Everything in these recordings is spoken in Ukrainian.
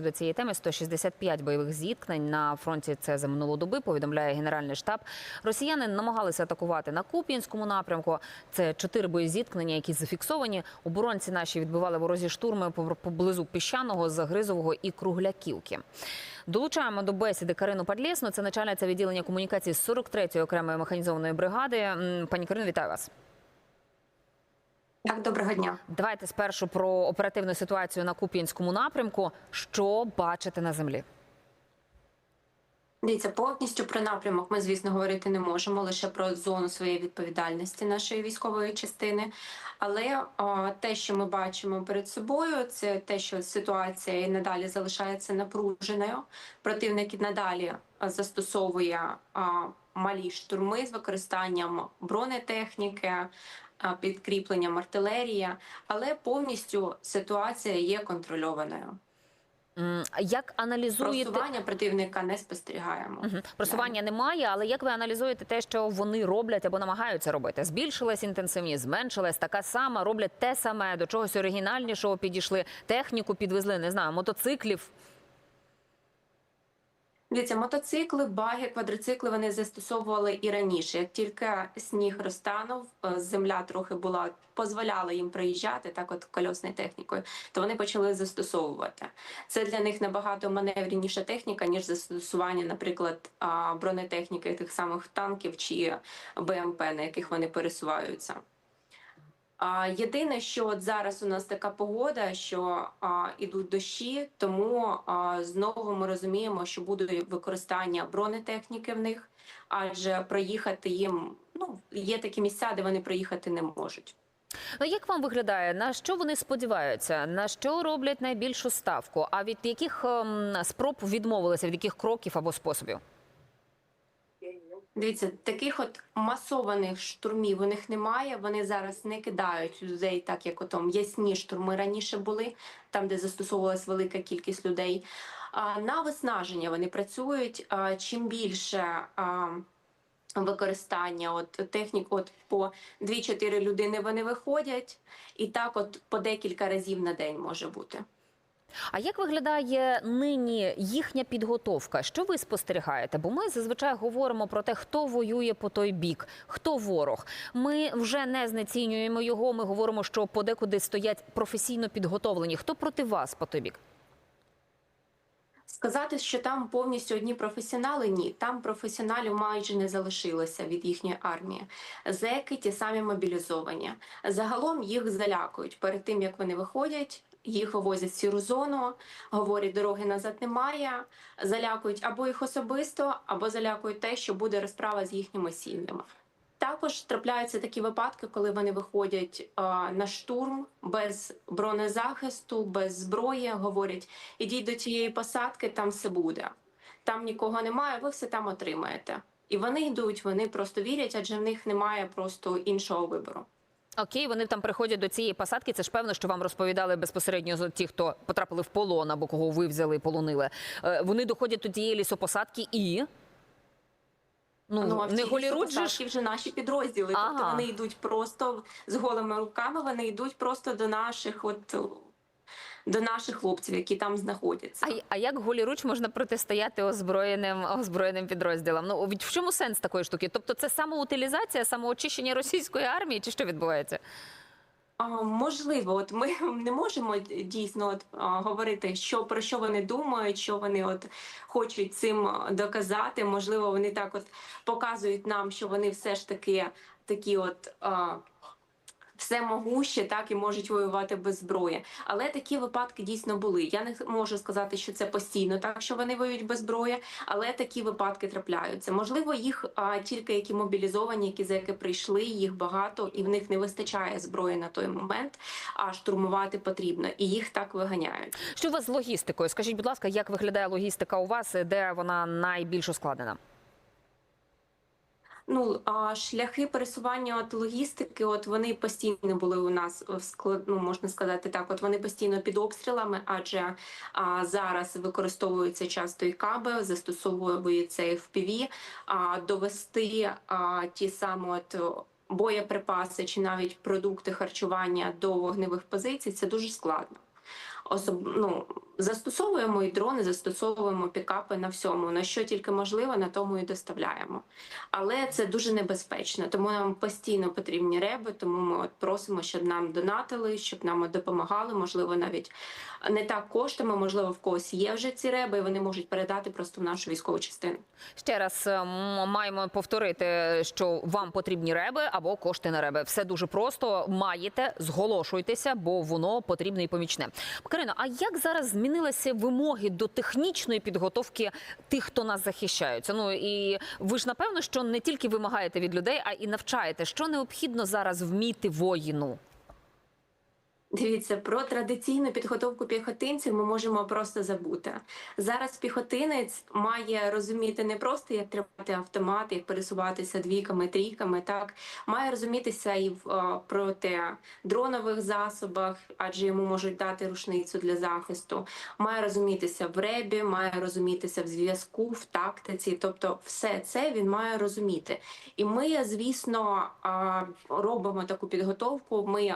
До цієї теми 165 бойових зіткнень на фронті. Це за минулу доби. Повідомляє генеральний штаб. Росіяни намагалися атакувати на Куп'янському напрямку. Це чотири бої зіткнення, які зафіксовані. Оборонці наші відбивали ворозі штурми поб- поблизу піщаного, загризового і кругляківки. Долучаємо до бесіди Карину Падлєсну. Це начальниця відділення комунікації з 43-ї окремої механізованої бригади. Пані Карино, вітаю вас. Так, доброго дня. Давайте спершу про оперативну ситуацію на Куп'янському напрямку. Що бачите на землі? Дивіться, повністю про напрямок ми, звісно, говорити не можемо лише про зону своєї відповідальності нашої військової частини. Але а, те, що ми бачимо перед собою, це те, що ситуація і надалі залишається напруженою. Противник і надалі застосовує а, малі штурми з використанням бронетехніки. Підкріпленням артилерії, але повністю ситуація є контрольованою. Як аналізуєте Просування противника не спостерігаємо. Мгм. просування немає, але як ви аналізуєте те, що вони роблять або намагаються робити? Збільшилась інтенсивність, зменшилась така сама, роблять те саме, до чогось оригінальнішого підійшли, техніку підвезли, не знаю, мотоциклів. Дивіться, мотоцикли, баги, квадроцикли вони застосовували і раніше. Як тільки сніг розтанув, е, земля трохи була дозволяла їм проїжджати так, от кольосною технікою, то вони почали застосовувати. Це для них набагато маневреніша техніка, ніж застосування, наприклад, бронетехніки тих самих танків чи БМП, на яких вони пересуваються. Єдине, що от зараз у нас така погода, що а, ідуть дощі, тому а, знову ми розуміємо, що буде використання бронетехніки в них, адже проїхати їм ну є такі місця, де вони проїхати не можуть. Ну як вам виглядає? На що вони сподіваються? На що роблять найбільшу ставку? А від яких ем, спроб відмовилися? Від яких кроків або способів? Дивіться, таких от масованих штурмів у них немає. Вони зараз не кидають людей, так як ото м'ясні штурми раніше були, там де застосовувалась велика кількість людей. На виснаження вони працюють. Чим більше використання от технік, от по 2-4 людини вони виходять, і так, от по декілька разів на день може бути. А як виглядає нині їхня підготовка? Що ви спостерігаєте? Бо ми зазвичай говоримо про те, хто воює по той бік, хто ворог. Ми вже не знецінюємо його. Ми говоримо, що подекуди стоять професійно підготовлені. Хто проти вас по той бік? Сказати, що там повністю одні професіонали, ні. Там професіоналів майже не залишилося від їхньої армії. Зеки ті самі мобілізовані. Загалом їх залякують перед тим, як вони виходять. Їх вивозять в сіру зону, говорять, дороги назад немає. Залякують або їх особисто, або залякують те, що буде розправа з їхніми сім'ями. Також трапляються такі випадки, коли вони виходять а, на штурм без бронезахисту, без зброї. Говорять, ідіть до тієї посадки, там все буде. Там нікого немає, ви все там отримаєте. І вони йдуть, вони просто вірять, адже в них немає просто іншого вибору. Окей, вони там приходять до цієї посадки. Це ж певно, що вам розповідали безпосередньо ті, хто потрапили в полон або кого ви взяли, полонили. Е, Вони доходять до тієї лісопосадки і. Ну, а в не цій голіруд же лісопосадці ж. вже наші підрозділи. Ага. Тобто вони йдуть просто з голими руками, вони йдуть просто до наших, от до наших хлопців, які там знаходяться. А, а як голіруч можна протистояти озброєним озброєним підрозділам? Ну в чому сенс такої штуки? Тобто це самоутилізація, самоочищення російської армії, чи що відбувається? Можливо, от ми не можемо дійсно от, говорити, що про що вони думають, що вони от хочуть цим доказати. Можливо, вони так от показують нам, що вони все ж таки такі, от а, всемогущі, так і можуть воювати без зброї. Але такі випадки дійсно були. Я не можу сказати, що це постійно так, що вони воюють без зброї, але такі випадки трапляються. Можливо, їх а, тільки які мобілізовані, які за які прийшли, їх багато, і в них не вистачає зброї на той момент. А штурмувати потрібно, і їх так виганяють. Що у вас з логістикою? Скажіть, будь ласка, як виглядає логістика у вас, де вона найбільш ускладнена? Ну а шляхи пересування от логістики, от вони постійно були у нас в склад, ну, можна сказати так. От вони постійно під обстрілами, адже а, зараз використовуються часто і каби, застосовується FPV, а довести а, ті самі от боєприпаси чи навіть продукти харчування до вогневих позицій це дуже складно. Особ... ну, застосовуємо і дрони, застосовуємо пікапи на всьому. На що тільки можливо, на тому і доставляємо. Але це дуже небезпечно, тому нам постійно потрібні реби. Тому ми от просимо, щоб нам донатили, щоб нам допомагали. Можливо, навіть не так коштами, можливо, в когось є вже ці реби, і вони можуть передати просто в нашу військову частину. Ще раз е, маємо повторити, що вам потрібні реби або кошти на реби. Все дуже просто. Маєте, зголошуйтеся, бо воно потрібне і помічне. Карино, а як зараз змінилися вимоги до технічної підготовки тих, хто нас захищаються? Ну і ви ж напевно, що не тільки вимагаєте від людей, а і навчаєте, що необхідно зараз вміти воїну. Дивіться, про традиційну підготовку піхотинців ми можемо просто забути. Зараз піхотинець має розуміти не просто як тримати автомат, як пересуватися двійками, трійками, так має розумітися і в е, проти дронових засобах, адже йому можуть дати рушницю для захисту. Має розумітися в ребі, має розумітися в зв'язку, в тактиці. Тобто, все це він має розуміти. І ми, звісно, робимо таку підготовку. Ми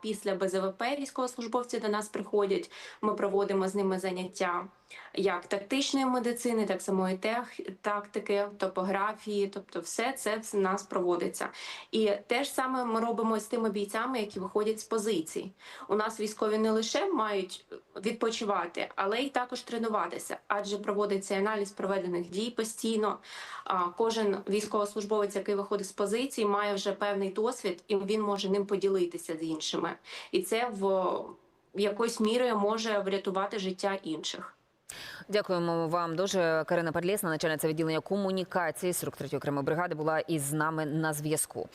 після БЗВП військовослужбовці до нас приходять. Ми проводимо з ними заняття як тактичної медицини, так самої тех, тактики, топографії. Тобто, все це в нас проводиться. І те ж саме ми робимо з тими бійцями, які виходять з позицій. У нас військові не лише мають відпочивати, але й також тренуватися, адже проводиться аналіз проведених дій постійно. Кожен військовослужбовець, який виходить з позиції, має вже певний досвід, і він може ним поділитися з іншими. І це в якоюсь мірою може врятувати життя інших. Дякуємо вам дуже. Карина Падлєсна, начальниця відділення комунікації 43-ї окремої бригади, була із нами на зв'язку.